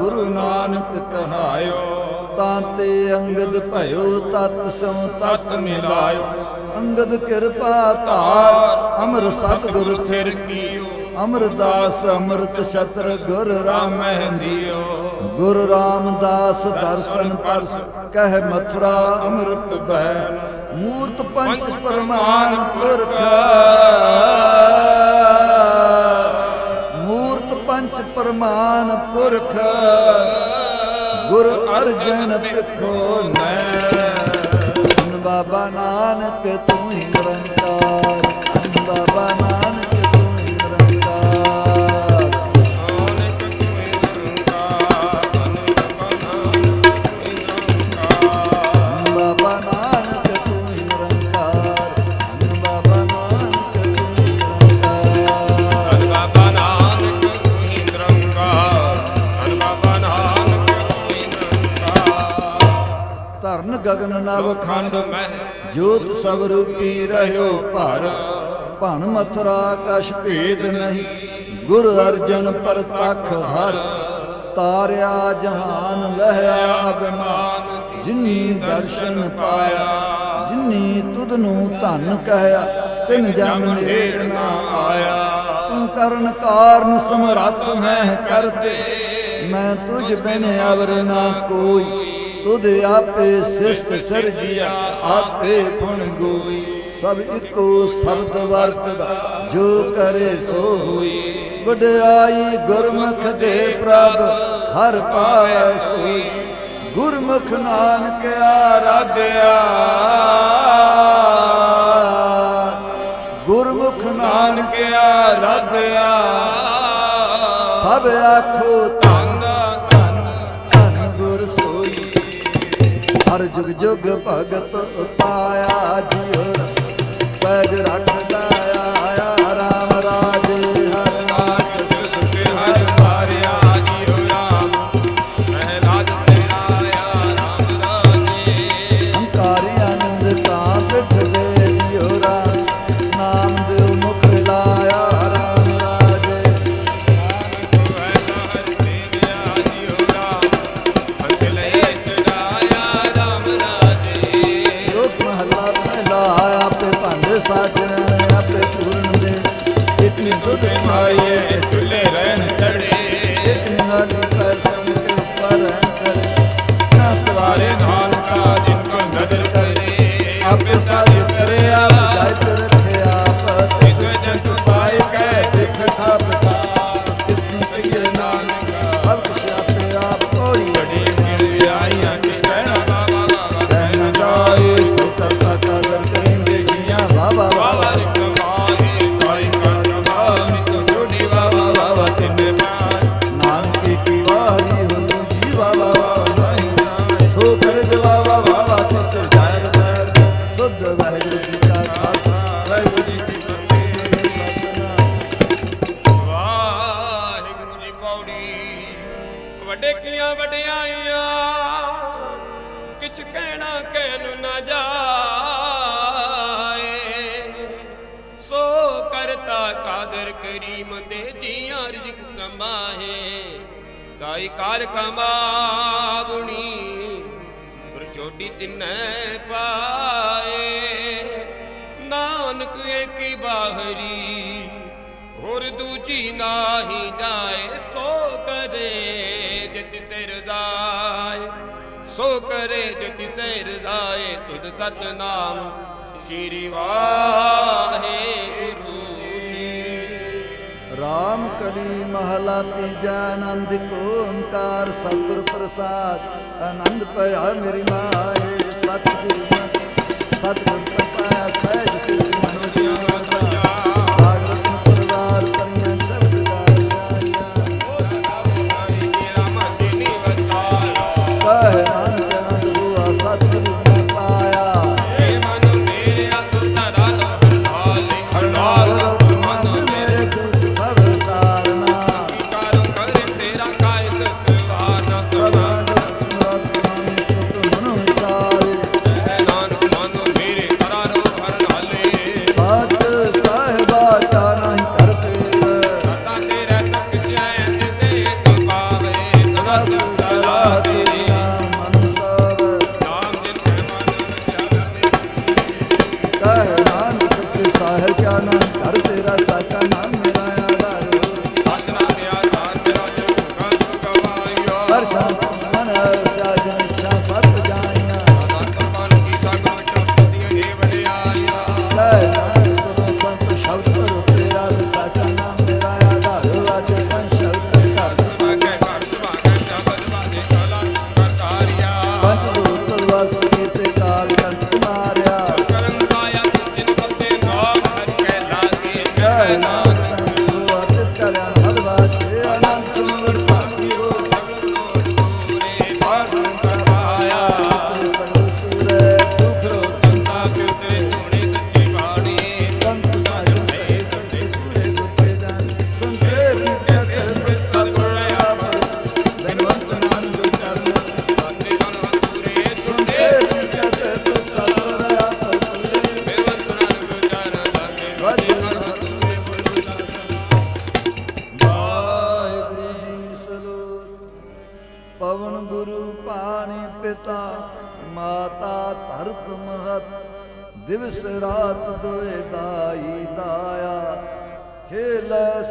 ਗੁਰੂ ਨਾਨਕ ਕਹਾਇਓ ਤਾਂ ਤੇ ਅੰਗਦ ਭਇਓ ਤਤ ਸੋ ਤਤ ਮਿਲਾਇਓ। ਅੰਗਦ ਕਿਰਪਾ ਧਾਰ ਅਮਰ ਸਤਗੁਰ ਥਿਰ ਕੀਓ। ਅਮਰਦਾਸ ਅਮਰਤ ਛਤਰ ਗੁਰ ਰਾਮ ਹੰਦਿਓ ਗੁਰ ਰਾਮਦਾਸ ਦਰਸ਼ਨ ਪਰਸ ਕਹਿ ਮਥੁਰਾ ਅਮਰਤ ਬੈ ਮੂਰਤ ਪੰਚ ਪਰਮਾਨ ਪੁਰਖ। ਪ੍ਰਮਾਨ ਪੁਰਖ ਗੁਰ ਅਰਜਨ ਪਿਖੋ ਮੈਂ। ਬਾਬਾ ਨਾਨਕ ਤੂੰ ਧਰਨ ਗਗਨ ਨਵ ਖੰਡ। ਮਹਿ ਜੋਤ ਸਭ ਰੂਪੀ ਰਹਿਓ ਭਰ। ਭਣ ਮਥੁਰਾ ਕਛ ਭੇਦ ਨਹੀਂ। ਗੁਰ ਅਰਜਨ ਪ੍ਰਤਖ ਹਰ। ਤਾਰਿਆ ਜਹਾਨ ਲਹਿਆ ਅਭਿਮਾਨ। ਜਿਨੀ ਦਰਸ਼ਨ ਪਾਇਆ, ਜਿਨੀ ਤੁਧ ਨੂੰ ਧਨ ਕਹਿਆ, ਤਿਨ ਜਨ ਨੇੜ ਨਾ ਆਇਆ। ਤੂੰ ਕਰਨ ਕਾਰਨ ਸਮਰੱਥ ਹੈ ਕਰਤੇ ਮੈਂ ਤੁਝ ਬਿਨ ਅਵਰ ਨਾ ਕੋਈ। ਤੁਧ ਆਪੇ ਸਿਸ਼ਟ ਸਿਰਜਿਆ, ਆਪੇ ਫੁਣ ਗੋਈ। ਸਭ ਇੱਕੋ ਸ਼ਬਦ ਵਰਤਦਾ, ਜੋ ਕਰੇ ਸੋ ਹੋਈ। ਵਡਿਆਈ ਗੁਰਮੁਖ ਦੇ ਪ੍ਰਭ, ਹਰ ਪਾਵੈ ਸੋਈ। ਗੁਰਮੁਖ ਨਾਨਕ ਆਰਾਧਿਆ। ਗੁਰਮੁਖ ਨਾਨਕ ਆਰਾਧਿਆ। ਸਭ ਆਖੋ ਹਰ ਜੁਗ ਜੁਗ ਭਗਤ ਪਾਇਆ ਜਿਉ ਪੈਜ ਰੱਖਦਾ પાટણ આપણે પૂર્ણ એટલી તો માય ਵੱਡੇ ਕੀਆਂ ਵਡਿਆਈਆਂ, ਕਿਛ ਕਹਿਣਾ ਕਹਿਣ ਨਾ ਜਾਏ। ਸੋ ਕਰਤਾ ਕਾਦਰ ਕਰੀਮ ਦੇ ਜੀਆਂ ਰਿਜਕ ਕਮਾਏ, ਸਾਈ ਕਾਰ ਕਮਾਵਣੀ, ਪਰ ਛੋਟੀ ਤਿਨੈ ਪਾਏ। ਨਾਨਕ ਏਕੀ ਬਾਹਰੀ, ਹੋਰ ਦੂਜੀ ਨਾਹੀ ਜਾਏ, ਸੋ ਕਰੇ ਸੋ ਕਰੇ ਜਿਤ ਸਿਰ ਜਾਏ ਤੁਧ ਸਤਨਾਮ। ਸ਼੍ਰੀ ਵਾਹਿਗੁਰੂ ਜੀ। ਰਾਮ ਕਲੀ ਮਹਲਾ ਤੀਜਾ ਆਨੰਦ ਕੋ ਓੰਕਾਰ, ਸਤਿਗੁਰ ਪ੍ਰਸਾਦ, ਆਨੰਦ ਭਇਆ ਮੇਰੀ ਮਾਏ। ਸਤਿਗੁਰ ਸਤਿਗੁਰ ਪ੍ਰਪਾਇਆ ਸਹਿਜ ਸਿੱਧ ਮਨੋਜਿਆ ਸਾਗਰ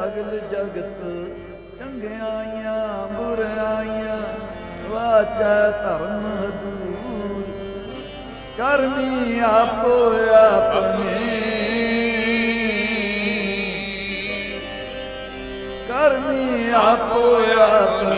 ਸਗਲ ਜਗਤ ਚੰਗਿਆਈਆਂ ਬੁਰਾਈਆਂ ਵਾਚੈ ਧਰਮ ਦੂਰ। ਕਰਮੀ ਆਪੋ ਆਪਣੇ। ਕਰਮੀ ਆਪੋ ਆਪਣੇ।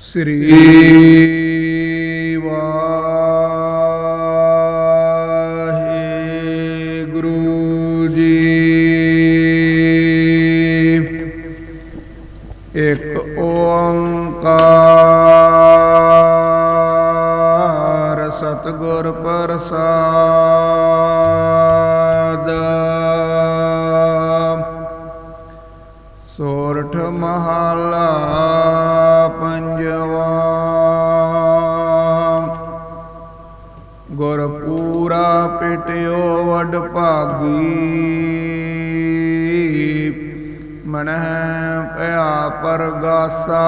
ਸ੍ਰੀ ਪਿਟਿਓ ਵਡ ਭਾਗੀ। ਮਨਹਿ ਭਇਆ ਪਰਗਾਸਾ।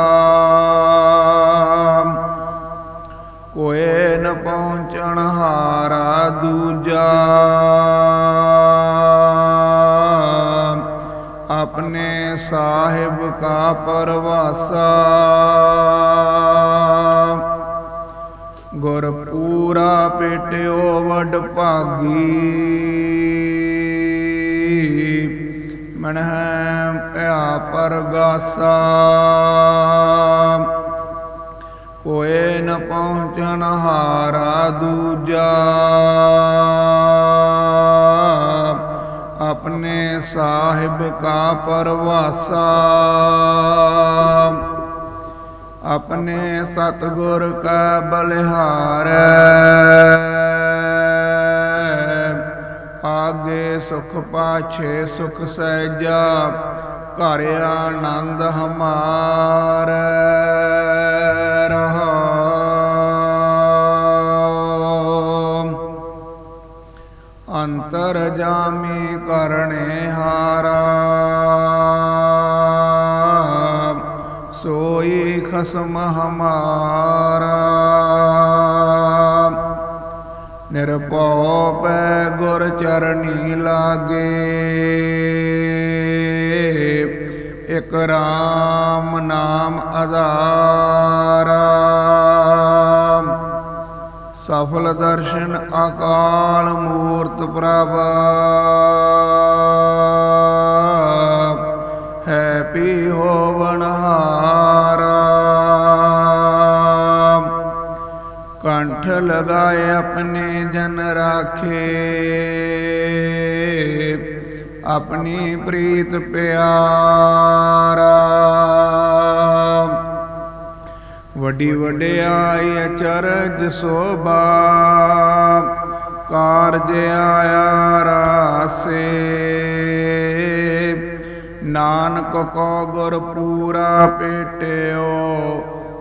ਕੋਏ ਨ ਪਹੁੰਚਣ ਹਾਰਾ ਦੂਜਾ। ਆਪਣੇ ਸਾਹਿਬ ਕਾ ਪਰਵਾਸਾ। ਗੁਰ ਪੂਰਾ ਪੇਟਿਓ ਵਡ ਭਾਗੀ। ਮਨਹਿ ਭਇਆ ਪਰਗਾਸਾ। ਕੋਏ ਨ ਪਹੁੰਚਣ ਹਾਰਾ ਦੂਜਾ। ਆਪਣੇ ਸਾਹਿਬ ਕਾ ਪਰਵਾਸਾ। ਆਪਣੇ ਸਤਿਗੁਰ ਕਾ ਬਲਿਹਾਰ। ਆਗੇ ਸੁਖ ਪਾਛੇ ਸੁਖ ਸਹਿਜਾ ਘਰ ਆਨੰਦ ਹਮਾਰ। ਰਹਾਉ ਅੰਤਰ ਜਾਮੀ ਕਰਨੇ ਖਸਮ ਹਮਾਰਾ ਨਿਰਭਉ ਪੈ ਗੁਰ ਚਰਣੀ ਲਾਗੇ। ਇਕ ਰਾਮ ਨਾਮ ਆਧਾਰਾ ਸਫਲ ਦਰਸ਼ਨ ਅਕਾਲ ਮੂਰਤ ਪ੍ਰਭ। ਲਗਾਏ ਆਪਣੇ ਜਨ ਰਾਖੇ। ਆਪਣੀ ਪ੍ਰੀਤ ਪਿਆਰਾ। ਵੱਡੀ ਵਡਿਆਈ ਅਚਰਜ ਸੋਭਾ। ਕਾਰਜ ਆਇਆ ਰਾਸੇ। ਨਾਨਕ ਕੋ ਗੁਰ ਪੂਰਾ ਪੇਟਿਓ।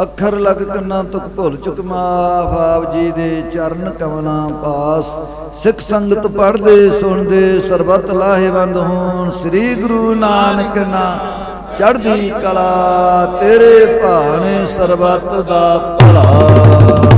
ਅੱਖਰ ਲਗ ਕੰਨਾਂ ਤੁਕ ਭੁੱਲ ਚੁਕ ਮਾਫ ਆਪ ਜੀ ਦੇ ਚਰਨ ਕਮਲਾਂ ਪਾਸ। ਸਿੱਖ ਸੰਗਤ ਪੜ੍ਹਦੇ, ਸੁਣਦੇ, ਸਰਬਤ ਲਾਹੇਵੰਦ ਹੋਣ। ਸ੍ਰੀ ਗੁਰੂ ਨਾਨਕ ਨਾ ਚੜ੍ਹਦੀ ਕਲਾ, ਤੇਰੇ ਭਾਣੇ ਸਰਬਤ ਦਾ ਭਲਾ।